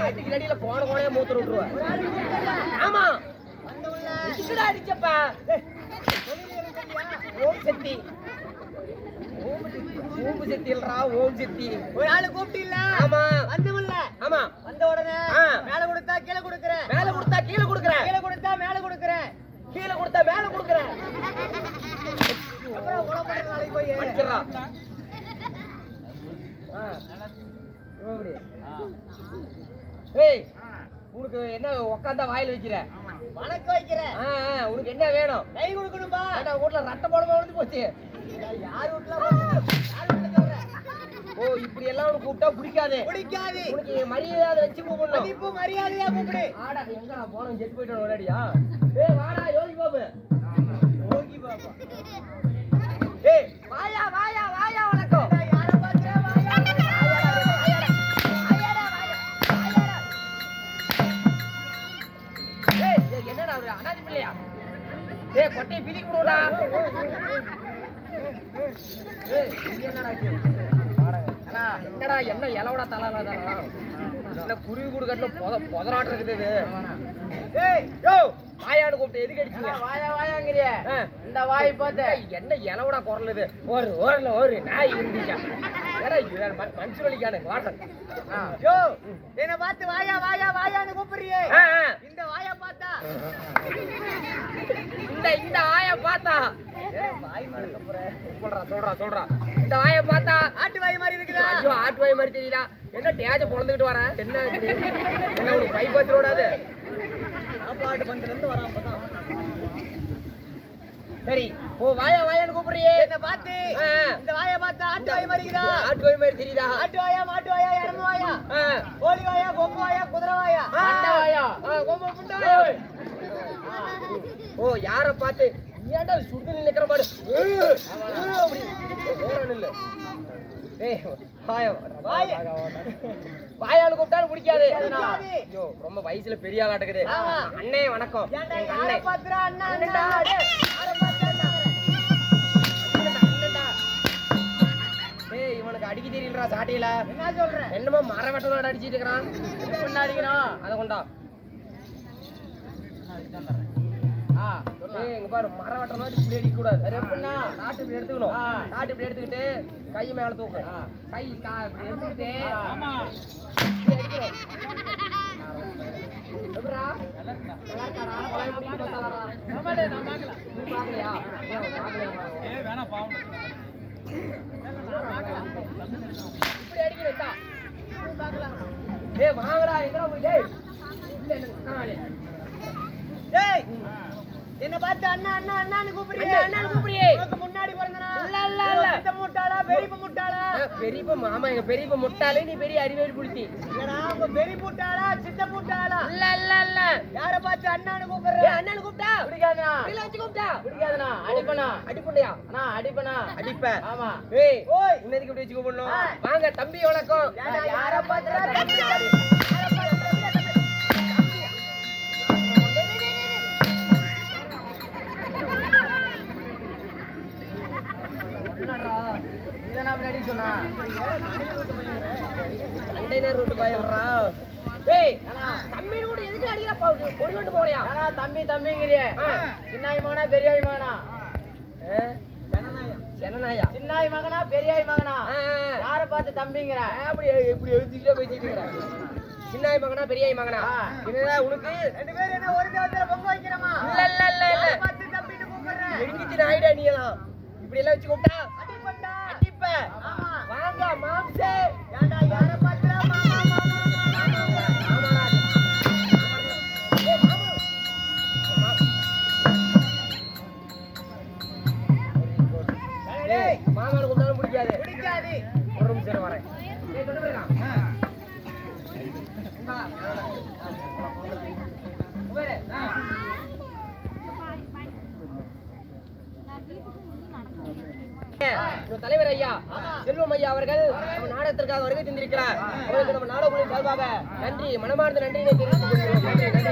அடி அடியில போன கோணையா மூத்து விட்டுருவ ஆமா இதுக்குடா அடிச்சப்பா ஏய், ஓம் சக்தி ஒரு ஆளு கூப்பிட்டு இல்ல ஆமா வந்துமில்ல ஆமா வந்த உடனே. மேல கொடுத்தா கீழே கொடுக்குறேன் மேல கொடுத்தா கீழே கொடுக்குறேன். கீழே கொடுத்தா மேல கொடுக்குறேன் கீழே கொடுத்தா மேல கொடுக்குறேன். அப்புறம் பண்ற நாளைக்கு போய் ஏய் உனக்கு என்ன உக்காந்தா வாயில வைக்கிற? வணக்கம் ஆ, உனக்கு என்ன வேணும்? கை கொடுக்கணும்பா. ஏண்டா வீட்ல ரத்த போடமா வந்து போச்சு? யார் வீட்டுல வீட்டுல ஓ இப்படி எல்லாம் உனக்கு கூப்பிட்டா பிடிக்காது. பிடிக்காது. உனக்கு மரியாதை வச்சு கூப்பிடணும். மதிப்பு மரியாதையா கூப்பிடு. ஆடா எங்கடா போனோம்? செத்து போயிட்டோம் ஒரேடியா ஏய் வாடா யோகி பாபு. யோகி பாபா. ஏய் வாயா வாயா. என்னடா அவரு அனாதி பிள்ளையா? ஏய் கொட்டையை பிடி கொடுடா என்னடா என்ன இலவடா தலை என்ன குருவி கூடு கட்டின பொத பொதராட்டம் இருக்குது ஏய் யோ வாயாடு கூப்பிட்டு எதுக்கு அடிச்சீங்க வாயா வாயாங்கிறிய. இந்த வாய் பார்த்து. என்ன இலவடா குரல் இது? ஒரு ஓரல ஒரு நாய் இருந்துச்சா? என்ன பார்த்து வாயா வாயா வாயான்னு கூப்பிடுறியே. இந்த வாயா பார்த்தா. இந்த இந்த ஆய பார்த்தா. சொல்றா சொல்றா சொல்றா. இந்த ஆய பார்த்தா. ஆட்டு வாய் மாதிரி இருக்குதா? ஐயோ ஆட்டு வாய் மாதிரி தெரியல என்ன டேஜ பொழந்துக்கிட்டு வர? என்ன? என்ன உனக்கு கை பத்து விடாது சாப்பாடு பந்துல இருந்து வரான் அப்பதான். சரி ஓ வாயா வாயான்னு கூப்பிடுறியே. என்ன பார்த்து. ஆ, ஆ. இந்த வாயை பார்த்தா ஆட்டு வாய் மாதிரி தெரியுதா? ஆட்டு வாயா மாட்டு வாயா எருமை வாயா ஆ. கோழி வாயா கொம்பு வாயா குதிரை வாயா ஆ. மண்டை வாயா ஆ, கொம்பு புண்டை வாயா. ஓ யார பார்த்து ஏன்டா சுடு நிக்கிற பாடு? நில்லு ஏய் வாயா வாய். வாயான்னு கூப்பிட்டாலும் பிடிக்காது. ஐயோ ரொம்ப வயசுல பெரிய ஆளா இருக்குது ஆமா. அண்ணே வணக்கம். அண்ணா. அடிக்க தெரியலடா சாட்டியில. என்ன சொல்ற? என்னமோ மர வெட்டனோட அடிச்சிட்டு இருக்கிறான். என்ன அடிக்கிறான் அதை கொண்டா. இங்க பாரு மர வெட்டுற மாதிரி இப்படி அடிக்க கூடாது எப்படின்னா? நாட்டு இப்படி எடுத்துக்கணும். நாட்டு இப்படி எடுத்துக்கிட்டு கை மேல தூக்கு. ஆ. கை கா இப்படி எடுத்துக்கிட்டு? ஏய் வாங்கடா எங்கடா போய்? டேய் இல்ல இல்ல கனாலே டேய் என்ன பார்த்து அண்ணா அண்ணா அண்ணான்னு கூப்பிடுறியே அண்ணா, அண்ணான்னு கூப்பிடுறியே. உனக்கு முன்னாடி பிறந்தனா? இல்ல, இல்ல, இல்ல. சித்த முட்டாளா பெரியப்ப முட்டாளா? பெரியப்ப மாமா எங்க பெரியப்ப முட்டாளே நீ பெரிய அறிவேல் புடித்தி ஏடா உங்க பெரிய முட்டாளா சித்த முட்டாளா? இல்ல இல்ல இல்ல. யார பார்த்து அண்ணான்னு ஏய் கூப்பிடுற அண்ணன் கூப்பிட்டா இல்ல வச்சு கூப்பிட்டா? பிடிக்காதுண்ணா. அடிப்பண்ணா. அடிப்புண்டையா? அண்ணா அடிப்பண்ணா. அடிப்ப. ஆமா. ஏய் ஓய். இன்னதுக்கு இப்படி வச்சு கூப்பிடணும். வாங்க தம்பி வணக்கம். யார தம்பி? சொன்னா? கண்டெய்னர் ரூட் ஏய் தம்பி கூட எதுக்கு போறியா ஆனா தம்பி தம்பிங்கிறியே. சின்னாய் மகனா பெரியாய் மகனா? ஜனநாயா சின்னாய் மகனா பெரியாய் மகனா. யார பார்த்து தம்பிங்கிற? அப்படி இப்படி எழுதிக்கிட்டே இருக்கிறான் சின்னாய் மகனா பெரியாய் மகனா. என்னடா உனக்கு? ரெண்டு பேரும் என்ன ஒரு தேவத்துல பொங்க வைக்கிறமா இல்ல இல்ல இல்ல இல்ல. யார பார்த்து தம்பின்னு கூப்பிடுறேன் எங்கிட்டு நாயிடா நீ எல்லாம் இப்படி எல்லாம் வச்சு கூப்பிட்டா? அடிப்பண்டா அடிப்ப. ஆமா. வாங்க மாம்சே. தலைவர் ஐயா செல்வம் ஐயா அவர்கள் நம்ம நாடகத்திற்காக வருகை தந்திருக்கிறார். அவருக்கு நம்ம நாடகம் சார்பாக நன்றி மனமார்ந்த தெரிவித்துக் கொள்கிறோம். நன்றி.